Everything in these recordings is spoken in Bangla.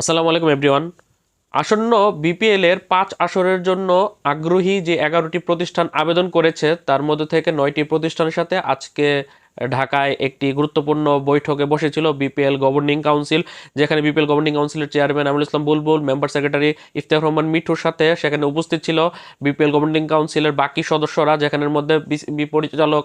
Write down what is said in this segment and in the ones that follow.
আসসালামু আলাইকুম এভরিওয়ান আসন্ন বিপিএল এর পাঁচ আসরের জন্য আগ্রহী যে এগারোটি প্রতিষ্ঠান আবেদন করেছে, তার মধ্যে থেকে নয়টি প্রতিষ্ঠানের সাথে আজকে ঢাকায় একটি গুরুত্বপূর্ণ বৈঠকে বসেছিল বিপিএল গভর্নিং কাউন্সিল যেখানে বিপিএল গভর্নিং কাউন্সিলের chairman Aminul Islam Bulbul member secretary Iftekhar Rahman মিঠুর সাথে সেখানে উপস্থিত ছিল বিপিএল গভর্নিং কাউন্সিলের বাকি সদস্যরা, যেখানের মধ্যে পরিচালক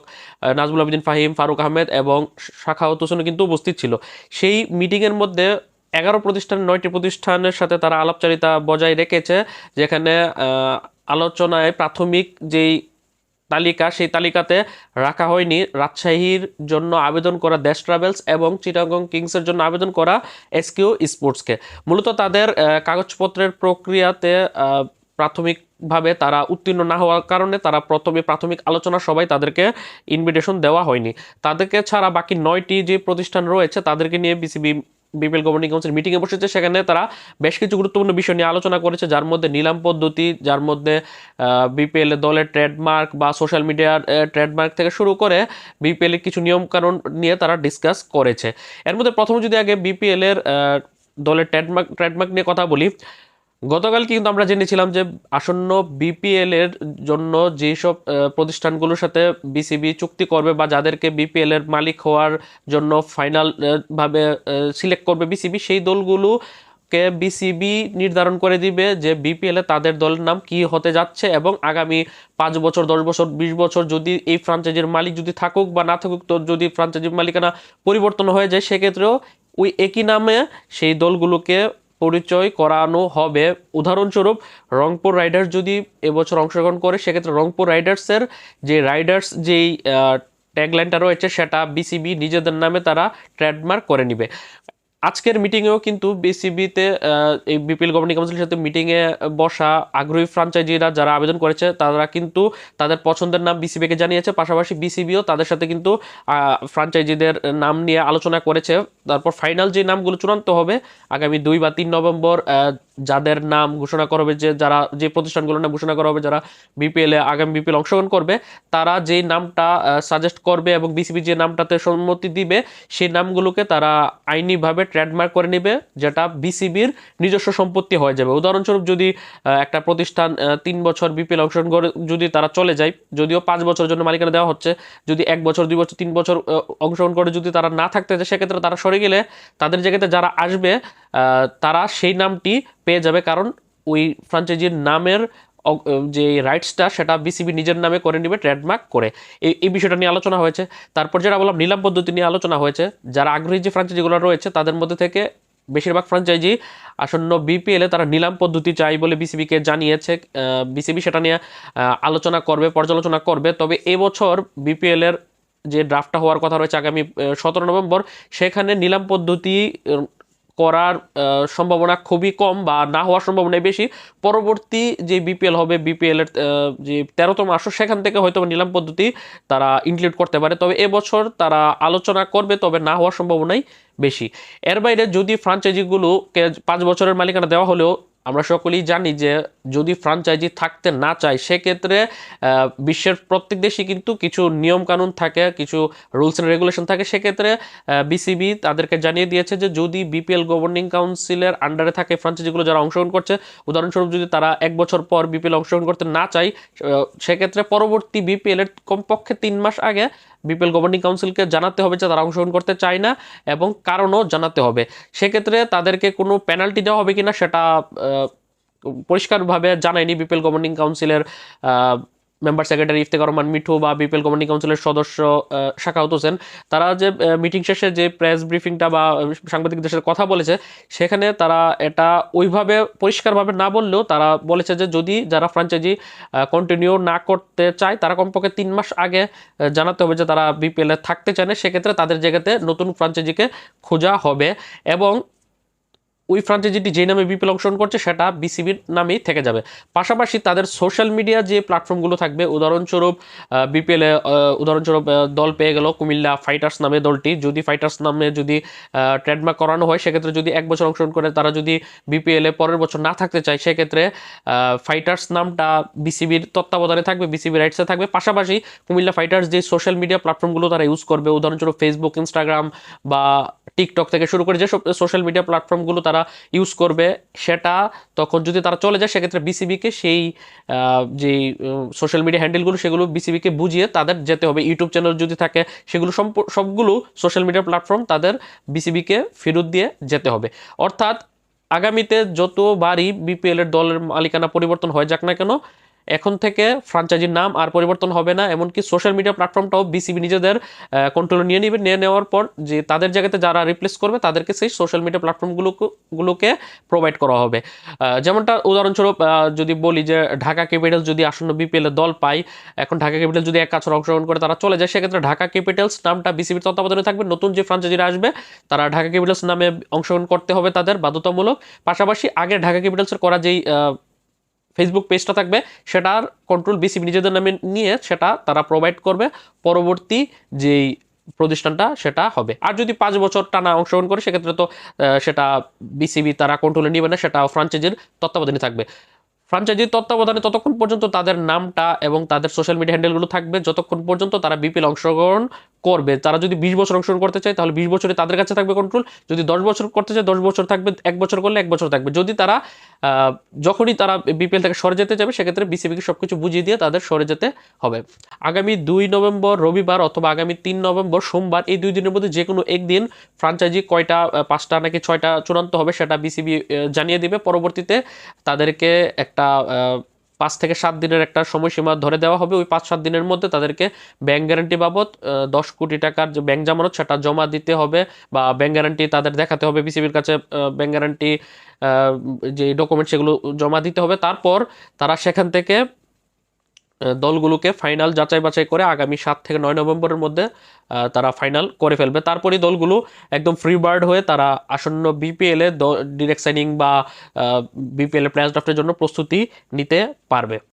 নাজমুল আবেদিন ফাহিম, ফারুক আহমেদ এবং শাখাউত হোসেনও কিন্তু উপস্থিত ছিল। সেই মিটিংয়ের মধ্যে এগারো প্রতিষ্ঠান, নয়টি প্রতিষ্ঠানের সাথে তারা আলাপচারিতা বজায় রেখেছে, যেখানে আলোচনায় প্রাথমিক যেই তালিকা, সেই তালিকাতে রাখা হয়নি রাজশাহীর জন্য আবেদন করা দেশ ট্রাভেলস এবং চিটাগং কিংসের জন্য আবেদন করা এসকিউ স্পোর্টসকে। মূলত তাদের কাগজপত্রের প্রক্রিয়াতে প্রাথমিকভাবে তারা উত্তীর্ণ না হওয়ার কারণে তারা প্রথমে প্রাথমিক আলোচনা সবাই তাদেরকে ইনভিটেশন দেওয়া হয়নি। তাদেরকে ছাড়া বাকি নয়টি যে প্রতিষ্ঠান রয়েছে, তাদেরকে নিয়ে বিসিবি বিপিএল গভর্নিং কাউন্সিল মিটিংয়ে বসেছে। সেখানে তারা বেশ কিছু গুরুত্বপূর্ণ বিষয় নিয়ে আলোচনা করেছে। যার মধ্যে নিলাম পদ্ধতি, যার মধ্যে বিপিএল দলের ট্রেডমার্ক বা সোশ্যাল মিডিয়ার ট্রেডমার্ক থেকে শুরু করে বিপিএলের কিছু নিয়মকানুন নিয়ে তারা ডিসকাস করেছে। এর মধ্যে প্রথমে যদি আগে বিপিএলের দলের ট্রেডমার্ক ট্রেডমার্ক নিয়ে কথা বলি গতকাল কিন্তু আমরা জেনেছিলাম যে আসন্ন বিপিএল এর জন্য যেসব প্রতিষ্ঠানগুলোর সাথে বিসিবি চুক্তি করবে বা যাদেরকে বিপিএল এর মালিক হওয়ার জন্য ফাইনাল ভাবে সিলেক্ট করবে বিসিবি সেই দলগুলোকে বিসিবি নির্ধারণ করে দিবে যে বিপিএল তাদের দলের নাম কি হতে যাচ্ছে এবং আগামী পাঁচ বছর, দশ বছর, বিশ বছর যদি এই ফ্রাঞ্চাইজির মালিক যদি থাকুক বা না থাকুক, তো যদি ফ্রাঞ্চাইজির মালিকানা পরিবর্তন হয়ে যায়, সেক্ষেত্রেও ওই একই নামে সেই দলগুলোকে পরিচয় করানো হবে। উদাহরণস্বরূপ, রংপুর রাইডার্স যদি এবছর অংশগ্রহণ করে, সেক্ষেত্রে রংপুর রাইডার্সের যে রাইডার্স যেই ট্যাগলাইনটা রয়েছে, সেটা বিসিবি নিজেদের নামে তারা ট্রেডমার্ক করে নিবে। আজকের মিটিংয়েও কিন্তু বিসিবিতে এই বিপিএল গভর্নিং কাউন্সিলের সাথে মিটিংয়ে বসা আগ্রহী ফ্রাঞ্চাইজিরা যারা আবেদন করেছে, তারা কিন্তু তাদের পছন্দের নাম বিসিবিকে জানিয়েছে। পাশাপাশি বিসিবিও তাদের সাথে কিন্তু ফ্রাঞ্চাইজিদের নাম নিয়ে আলোচনা করেছে। তারপর ফাইনাল যে নামগুলো চূড়ান্ত হবে, আগামী দুই বা তিন নভেম্বর যাদের নাম ঘোষণা করা হবে যে যারা যে প্রতিষ্ঠানগুলোর নাম ঘোষণা করা হবে, যারা বিপিএলে আগামী বিপিএল অংশগ্রহণ করবে, তারা যেই নামটা সাজেস্ট করবে এবং বিসিবি যে নামটাতে সম্মতি দিবে, সেই নামগুলোকে তারা আইনিভাবে ট্রেডমার্ক করে নেবে, যেটা বিসিবির নিজস্ব সম্পত্তি হয়ে যাবে। উদাহরণস্বরূপ যদি একটা প্রতিষ্ঠান তিন বছর বিপিএল অংশগ্রহণ করে, যদি তারা চলে যায়, যদিও পাঁচ বছরের জন্য মালিকানা দেওয়া হচ্ছে, যদি এক বছর, দুই বছর, তিন বছর অংশগ্রহণ করে যদি তারা না থাকতে চায়, সেক্ষেত্রে তারা সরে গেলে তাদের জায়গাতে যারা আসবে তারা সেই নামটি পেয়ে যাবে কারণ ওই ফ্রাঞ্চাইজির নামের যে রাইটসটা সেটা বিসিবি নিজের নামে করে নেবে ট্রেডমার্ক করে। এই এই বিষয়টা নিয়ে আলোচনা হয়েছে। তারপর যেটা বললাম নিলাম পদ্ধতি নিয়ে আলোচনা হয়েছে, যারা আগ্রহী যে ফ্রাঞ্চাইজিগুলো রয়েছে, তাদের মধ্যে থেকে বেশিরভাগ ফ্রাঞ্চাইজি আসন্ন বিপিএলে তারা নিলাম পদ্ধতি চাই বলে বিসিবিকে জানিয়েছে। বিসিবি সেটা নিয়ে আলোচনা করবে, পর্যালোচনা করবে। তবে এবছর বিপিএল এর যে ড্রাফটটা হওয়ার কথা রয়েছে আগামী সতেরো নভেম্বর, সেখানে নিলাম পদ্ধতি করার সম্ভাবনা খুবই কম বা না হওয়ার সম্ভাবনা বেশি। পরবর্তী যে বিপিএল হবে বিপিএল এর আহ, যে তেরোতম আসর সেখান থেকে হয়তো নিলাম পদ্ধতি তারা ইনক্লুড করতে পারে। তবে এবছর তারা আলোচনা করবে তবে না হওয়ার সম্ভাবনাই বেশি। এর বাইরে যদি ফ্রাঞ্চাইজিগুলোকে পাঁচ বছরের মালিকানা দেওয়া হলেও আমরা সকলেই জানি যে যদি ফ্রাঞ্চাইজি থাকতে না চায়, সেক্ষেত্রে বিশ্বের প্রত্যেক দেশই কিন্তু কিছু নিয়ম কানুন থাকে, কিছু রুলস অ্যান্ড রেগুলেশন থাকে। সেক্ষেত্রে বিসিবি তাদেরকে জানিয়ে দিয়েছে যে, যদি বিপিএল গভর্নিং কাউন্সিলের আন্ডারে থাকে ফ্রাঞ্চাইজিগুলো যারা অংশগ্রহণ করছে, উদাহরণস্বরূপ যদি তারা এক বছর পর বিপিএল অংশগ্রহণ করতে না চায় সেক্ষেত্রে পরবর্তী বিপিএল এর কমপক্ষে তিন মাস আগে বিপিএল গভর্নিং কাউন্সিলকে জানাতে হবে যে, তারা অংশগ্রহণ করতে চায় না এবং কারণও জানাতে হবে। সেক্ষেত্রে তাদেরকে কোনো পেনাল্টি দেওয়া হবে কিনা সেটা পরিষ্কারভাবে জানায়নি বিপিএল গভর্নিং কাউন্সিলের মেম্বার সেক্রেটারি ইফতেখার রহমান মিঠু বা বিপিএল গভর্নিং কাউন্সিলের সদস্য শাখাউত হোসেন। তারা যে মিটিং শেষে যে প্রেস ব্রিফিংটা বা সাংবাদিকদের সাথে কথা বলেছে, সেখানে তারা এটা ওইভাবে পরিষ্কারভাবে না বললেও তারা বলেছে যে যদি যারা ফ্রাঞ্চাইজি কন্টিনিউ না করতে চায়, তারা কমপক্ষে তিন মাস আগে জানাতে হবে যে তারা বিপিএল থাকতে চায় না। সেক্ষেত্রে তাদের জায়গাতে নতুন ফ্রাঞ্চাইজিকে খোঁজা হবে। এবং ওই ফ্রাঞ্চাইজিটি যে নামে বিপিএল অংশগ্রহণ করছে, সেটা বিসিবির নামেই থেকে যাবে। পাশাপাশি তাদের সোশ্যাল মিডিয়া যে প্ল্যাটফর্মগুলো থাকবে, উদাহরণস্বরূপ বিপিএলে উদাহরণস্বরূপ দল পেয়ে গেল কুমিল্লা ফাইটার্স নামে দলটি। যদি ফাইটার্স নামে যদি ট্রেডমার্ক করানো হয়, সেক্ষেত্রে যদি এক বছর অংশগ্রহণ করে তারা যদি বিপিএলে পরের বছর না থাকতে চায়, সেক্ষেত্রে ফাইটার্স নামটা বিসিবির তত্ত্বাবধানে থাকবে, বিসিবি রাইটসে থাকবে। পাশাপাশি কুমিল্লা ফাইটার্স যে সোশ্যাল মিডিয়া প্ল্যাটফর্মগুলো তারা ইউজ করবে, উদাহরণস্বরূপ ফেসবুক ইনস্টাগ্রাম বা টিকটক থেকে শুরু করে যেসব সোশ্যাল মিডিয়া প্ল্যাটফর্মগুলো তারা ইউজ করবে, সেটা তখন যদি তারা চলে যায়, সেক্ষেত্রে বিসিবিকে সেই যে সোশ্যাল মিডিয়া হ্যান্ডেলগুলো সেগুলো বিসিবিকে বুঝিয়ে তাদের যেতে হবে। ইউটিউব চ্যানেল যদি থাকে, সেগুলো সবগুলো সোশ্যাল মিডিয়া প্ল্যাটফর্ম তাদের বিসিবিকে ফেরত দিয়ে যেতে হবে। অর্থাৎ আগামীতে যতবারই বিপিএলের দলের মালিকানা পরিবর্তন হয়ে যাক না কেন এখন থেকে ফ্রাঞ্চাইজির নাম আর পরিবর্তন হবে না, এমনকি সোশ্যাল মিডিয়া প্ল্যাটফর্মটাও বিসিবি নিজেদের কন্ট্রোলে নিয়ে নেবে, নিয়ে নেওয়ার পর যে তাদের জায়গাতে যারা রিপ্লেস করবে, তাদেরকে সেই সোশ্যাল মিডিয়া প্ল্যাটফর্মগুলো গুলোকে প্রোভাইড করা হবে। যেমনটা উদাহরণস্বরূপ যদি বলি যে ঢাকা ক্যাপিটালস যদি আসন্ন বিপিএল এর দল পায়, এখন ঢাকা ক্যাপিটাল যদি এক কাছর অংশগ্রহণ করে তারা চলে যায়, সেক্ষেত্রে ঢাকা ক্যাপিটালস নামটা বিসিবির তত্ত্বাবধানে থাকবে, নতুন যে ফ্রাঞ্চাইজিরা আসবে, তারা ঢাকা ক্যাপিটালস নামে অংশগ্রহণ করতে হবে তাদের বাধ্যতামূলক। পাশাপাশি আগে ঢাকা ক্যাপিটালসের করা যেই ফেসবুক পেজটা থাকবে, সেটার কন্ট্রোল বিসিবি নিজেদের নামে নিয়ে সেটা তারা প্রোভাইড করবে। পরবর্তী যেই প্রতিষ্ঠানটা, সেটা হবে। আর যদি পাঁচ বছর টানা অংশগ্রহণ করে, সেক্ষেত্রে তো সেটা বিসিবি তারা কন্ট্রোলে নেবে না, সেটা ফ্রাঞ্চাইজির তত্ত্বাবধানে থাকবে। ফ্রাঞ্চাইজির তত্ত্বাবধানে ততক্ষণ পর্যন্ত তাদের নামটা এবং তাদের সোশ্যাল মিডিয়া হ্যান্ডেলগুলো থাকবে। যতক্ষণ পর্যন্ত তারা বিপিএল অংশগ্রহণ করবে, তারা যদি বিশ বছর অংশগ্রহণ করতে চায়, তাহলে বিশ বছরে তাদের কাছে থাকবে কন্ট্রোল যদি দশ বছর করতে চায়, দশ বছর থাকবে, এক বছর করলে এক বছর থাকবে। যদি তারা যখনই তারা বিপিএল থেকে সরে যেতে যাবে, সেক্ষেত্রে বিসিবিকে সব কিছু বুঝিয়ে দিয়ে তাদের সরে যেতে হবে। আগামী দুই নভেম্বর, রবিবার অথবা আগামী তিন নভেম্বর সোমবার, এই দুই দিনের মধ্যে যে কোনো একদিন ফ্রাঞ্চাইজি কয়টা পাঁচটা নাকি ছয়টা চূড়ান্ত হবে, সেটা বিসিবি জানিয়ে দিবে। পরবর্তীতে তাদেরকে একটা পাঁচ থেকে সাত দিনের একটা সময়সীমা ধরে দেওয়া হবে। ওই পাঁচ, সাত দিনের মধ্যে তাদেরকে ব্যাংক গ্যারান্টি বাবদ দশ কোটি টাকার যে ব্যাংক জামানত, সেটা জমা দিতে হবে বা ব্যাংক গ্যারান্টি তাদের দেখাতে হবে। বিসিবির কাছে ব্যাংক গ্যারান্টি যে ডকুমেন্ট সেগুলো জমা দিতে হবে। তারপর তারা সেখান থেকে দলগুলোকে ফাইনাল যাচাই বাছাই করে আগামী সাত থেকে নয় নভেম্বরের মধ্যে তারা ফাইনাল করে ফেলবে। তারপরে দলগুলো একদম ফ্রি বার্ড হয়ে তারা আসন্ন বিপিএলে ডিরেক্ট সাইনিং বা বিপিএল প্লেয়ার্স ড্রাফটের জন্য প্রস্তুতি নিতে পারবে।